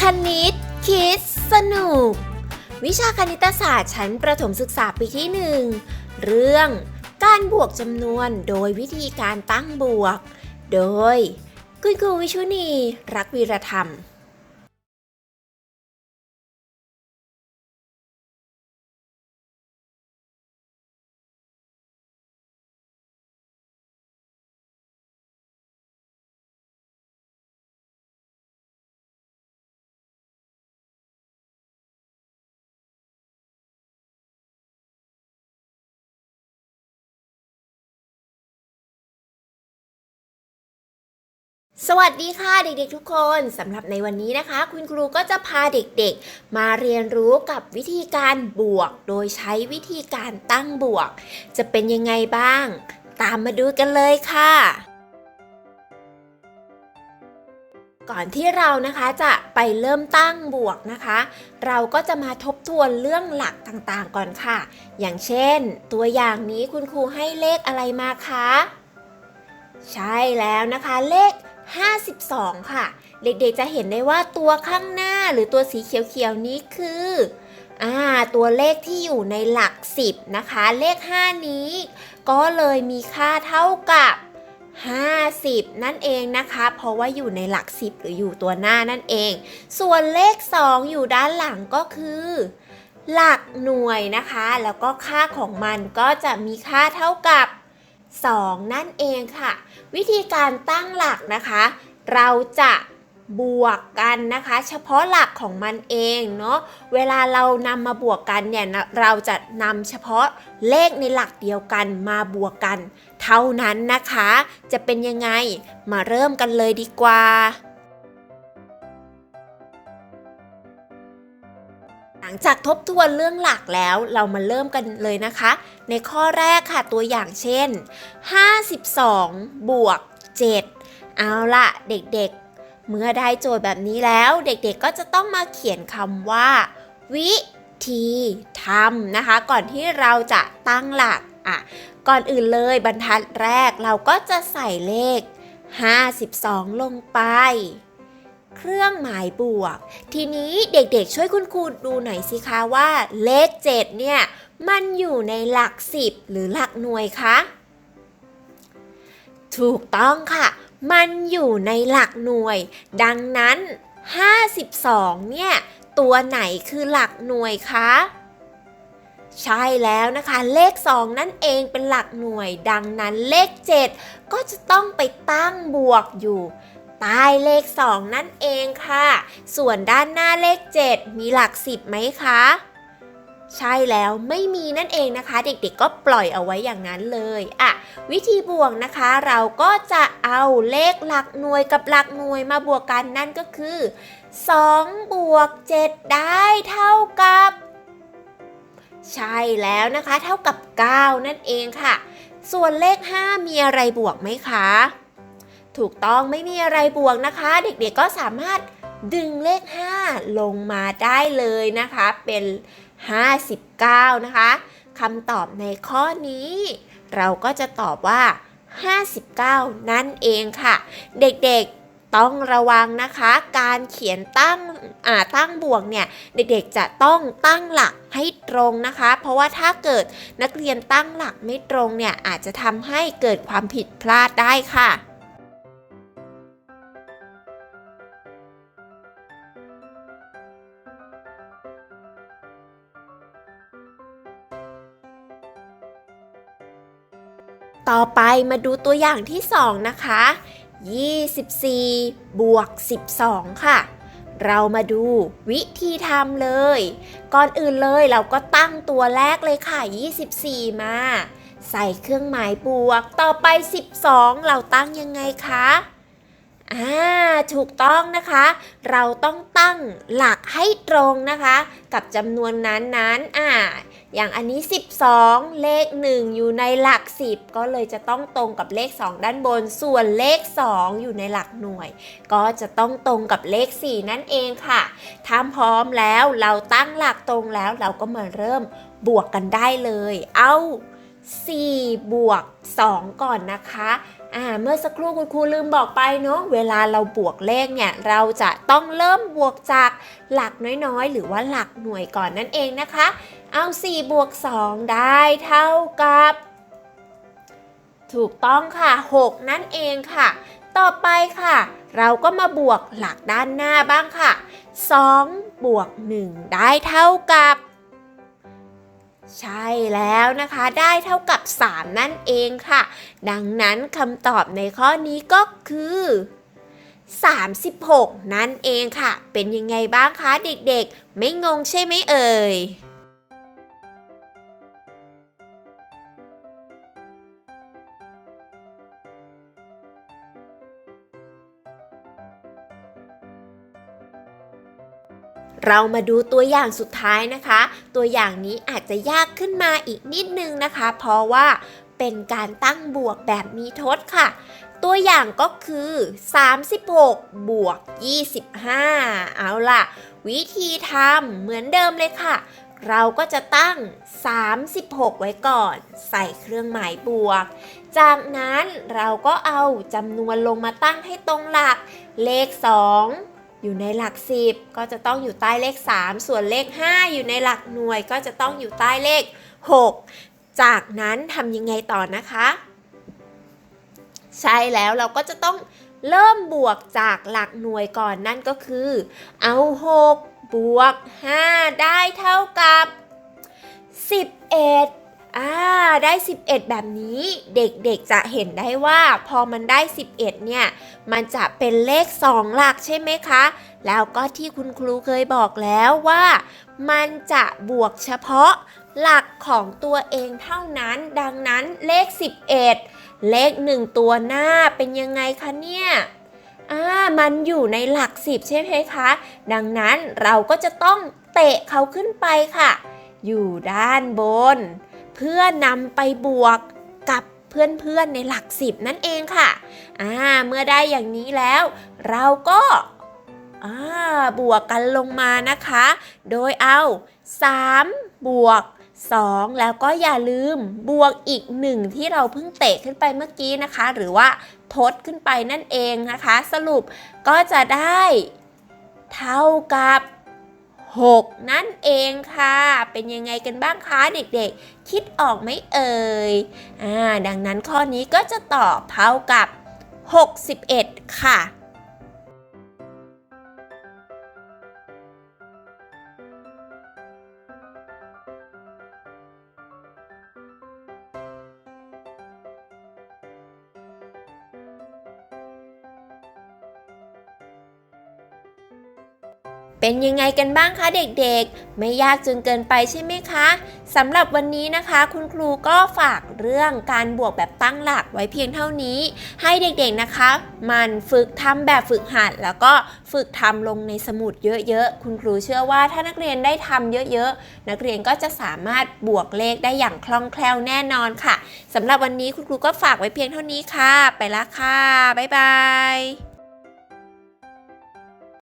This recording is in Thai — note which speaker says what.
Speaker 1: คณิต คิด สนุก วิชาคณิตศาสตร์ชั้นประถมศึกษาปีที่หนึ่งเรื่องการบวกจำนวนโดยวิธีการตั้งบวก โดย คุณครูวิชุนี รักวีรธรรม สวัสดีค่ะเด็กๆทุกคนสำหรับในวันนี้นะคะ คุณครูก็จะพาเด็กๆ มาเรียนรู้กับวิธีการบวก โดยใช้วิธีการตั้งบวก จะเป็นยังไงบ้าง ตามมาดูกันเลยค่ะ ก่อนที่เรานะคะจะไปเริ่มตั้งบวกนะคะ เราก็จะมาทบทวนเรื่องหลักต่างๆก่อนค่ะ อย่างเช่น ตัวอย่างนี้คุณครูให้เลขอะไรมาคะใช่แล้วนะคะเลข 52 ค่ะ เด็กๆจะเห็นได้ว่าตัวข้างหน้าหรือตัวสีเขียวๆนี้คืออ่าตัวเลขที่อยู่ในหลัก 10 นะคะ เลข 5 นี้ ก็เลยมีค่าเท่ากับ 50 นั่นเองนะคะ เพราะว่าอยู่ในหลัก 10 หรืออยู่ตัวหน้านั่นเอง ส่วนเลข 2 อยู่ด้านหลังก็คือ หลักหน่วยนะคะ แล้วก็ค่าของมันก็จะมีค่าเท่ากับ 2 นั่นเองค่ะ วิธีการตั้งหลักนะคะ เราจะบวกกันนะคะ เฉพาะหลักของมันเองเนาะเวลาเรานำมาบวกกันเนี่ยเราจะนำเฉพาะเลขในหลักเดียวกันมาบวกกัน เท่านั้นนะคะ จะเป็นยังไงมาเริ่มกันเลยดีกว่า จากทบทวนเรื่องหลักแล้วเรามาเริ่มกันเลยนะคะ ในข้อแรกค่ะตัวอย่างเช่น 52 บวก 7 เอาละเด็กๆ เมื่อได้โจทย์แบบนี้แล้ว เด็กๆก็จะต้องมาเขียนคำว่า วิธีทำนะคะ ก่อนที่เราจะตั้งหลักอะก่อนอื่นเลยบรรทัดแรกเราก็จะใส่เลข 52 ลงไป เครื่องหมายบวก ทีนี้เด็กๆช่วยคุณครูดูหน่อยสิคะว่าเลข7เนี่ยมันอยู่ในหลัก10หรือหลักหน่วยคะถูกต้องค่ะ มันอยู่ในหลักหน่วย ดังนั้น 52 เนี่ย ตัวไหนคือหลักหน่วยคะใช่แล้วนะคะ เลข 2 นั่นเองเป็นหลักหน่วย ดังนั้นเลข 7 ก็จะต้องไปตั้งบวกอยู่ ใต้เลข 2 นั่นเองค่ะ ส่วนด้านหน้าเลข 7 มีหลัก 10ไหมคะ ใช่แล้วไม่มีนั่นเองนะคะ เด็กๆก็ปล่อยเอาไว้อย่างนั้นเลยอะวิธีบวกนะคะ เราก็จะเอาเลขหลักหน่วยกับหลักหน่วยมาบวกกันนั่นก็คือ2บวก7ได้เท่ากับ ใช่แล้วนะคะ เท่ากับ 9 นั่นเองค่ะ ส่วนเลข 5 มีอะไรบวกไหมคะ ถูกต้องไม่มีอะไรบวกนะคะ เด็กๆก็สามารถดึงเลข 5 ลงมาได้เลยนะคะ เป็น 59 นะคะคำตอบในข้อนี้ เราก็จะตอบว่า 59 นั่นเองค่ะ เด็กๆต้องระวังนะคะ การเขียนตั้งอ่าตั้งบวกเนี่ย เด็กๆจะต้องตั้งหลักให้ตรงนะคะ เพราะว่าถ้าเกิดนักเรียนตั้งหลักไม่ตรงเนี่ยอาจจะทำให้เกิดความผิดพลาดได้ค่ะ ต่อไปมาดูตัวอย่างที่ 2 นะคะ 24 บวก 12 ค่ะ เรามาดูวิธีทำเลย ก่อนอื่นเลยเราก็ตั้งตัวแรกเลยค่ะ 24 มา ใส่เครื่องหมายบวก ต่อไป 12 เราตั้งยังไงคะ อ่าถูกต้องนะคะ เราต้องตั้งหลักให้ตรงนะคะ กับจำนวนนั้นๆอ่าอย่างอันนี้ 12 เลข 1 อยู่ในหลัก 10 ก็เลยจะต้องตรงกับเลข 2 ด้านบน ส่วนเลข 2 อยู่ในหลักหน่วย ก็จะต้องตรงกับเลข 4 นั่นเองค่ะถ้าพร้อมแล้วเราตั้งหลักตรงแล้วเราก็มาเริ่มบวกกันได้เลย เอา4บวก2ก่อนนะคะ อ่าเมื่อสักครู่คุณครูลืมบอกไปเนาะเวลาเราบวกเลขเนี่ยเราจะต้องเริ่มบวกจากหลักน้อยๆ หรือว่าหลักหน่วยก่อนนั่นเองนะคะ เอา4บวก2ได้เท่ากับ ถูกต้องค่ะ 6 นั่นเองค่ะ ต่อไปค่ะ เราก็มาบวกหลักด้านหน้าบ้างค่ะ 2 บวก 1 ได้เท่ากับ ใช่แล้วนะคะได้เท่ากับ 3 นั่นเองค่ะ ดังนั้นคำตอบในข้อนี้ก็คือ 36 นั่นเองค่ะ เป็นยังไงบ้างคะเด็กๆ ไม่งงใช่ไหมเอ่ย เรามาดูตัวอย่างสุดท้ายนะคะ ตัวอย่างนี้อาจจะยากขึ้นมาอีกนิดนึงนะคะ เพราะว่าเป็นการตั้งบวกแบบมีทดค่ะ ตัวอย่างก็คือ 36 บวก 25 เอาล่ะ วิธีทำเหมือนเดิมเลยค่ะ เราก็จะตั้ง 36 ไว้ก่อน ใส่เครื่องหมายบวก จากนั้นเราก็เอาจำนวนลงมาตั้งให้ตรงหลัก เลข 2 อยู่ในหลัก 10 ก็จะต้องอยู่ใต้เลข 3 ส่วนเลข 5 อยู่ในหลักหน่วยก็จะต้องอยู่ใต้เลข 6 จากนั้นทำยังไงต่อนะคะ ใช่แล้วเราก็จะต้องเริ่มบวกจากหลักหน่วยก่อนนั่นก็คือ เอา 6 บวก 5 ได้เท่ากับ 11 อ่าได้ 11 แบบนี้เด็กๆจะเห็นได้ว่า พอมันได้ 11 เนี่ย มันจะเป็นเลข 2 หลักใช่ไหมคะ แล้วก็ที่คุณครูเคยบอกแล้วว่า มันจะบวกเฉพาะหลักของตัวเองเท่านั้น ดังนั้นเลข 11 เลข 1 ตัวหน้าเป็นยังไงคะเนี่ยอ่ามันอยู่ในหลัก 10 ใช่ไหมคะ ดังนั้นเราก็จะต้องเตะเขาขึ้นไปค่ะ อยู่ด้านบน เพื่อนำไปบวกกับเพื่อนๆในหลัก10นั่นเองค่ะอ่าเมื่อได้อย่างนี้แล้ว เราก็อ่าบวกกันลงมานะคะ โดยเอา 3 บวก 2 แล้วก็อย่าลืมบวกอีก 1 ที่เราเพิ่งเตะขึ้นไปเมื่อกี้นะคะ หรือว่าทดขึ้นไปนั่นเองนะคะ สรุปก็จะได้เท่ากับ 6 นั่นเองค่ะ เป็นยังไงกันบ้างคะเด็กๆ คิดออกไหมเอ่ยอ่าดังนั้นข้อนี้ก็จะตอบเท่ากับ 61 ค่ะ เป็นยังไงกันบ้างคะเด็กๆ ไม่ยากจนเกินไปใช่ไหมคะสำหรับวันนี้นะคะ คุณครูก็ฝากเรื่องการบวกแบบตั้งหลักไว้เพียงเท่านี้ ให้เด็กๆนะคะ มันฝึกทำแบบฝึกหัด แล้วก็ฝึกทำลงในสมุดเยอะๆ คุณครูเชื่อว่าถ้านักเรียนได้ทำเยอะๆ นักเรียนก็จะสามารถบวกเลขได้อย่างคล่องแคล่วแน่นอนค่ะสำหรับวันนี้คุณครูก็ฝากไว้เพียงเท่านี้ค่ะ ไปละค่ะบ๊ายบาย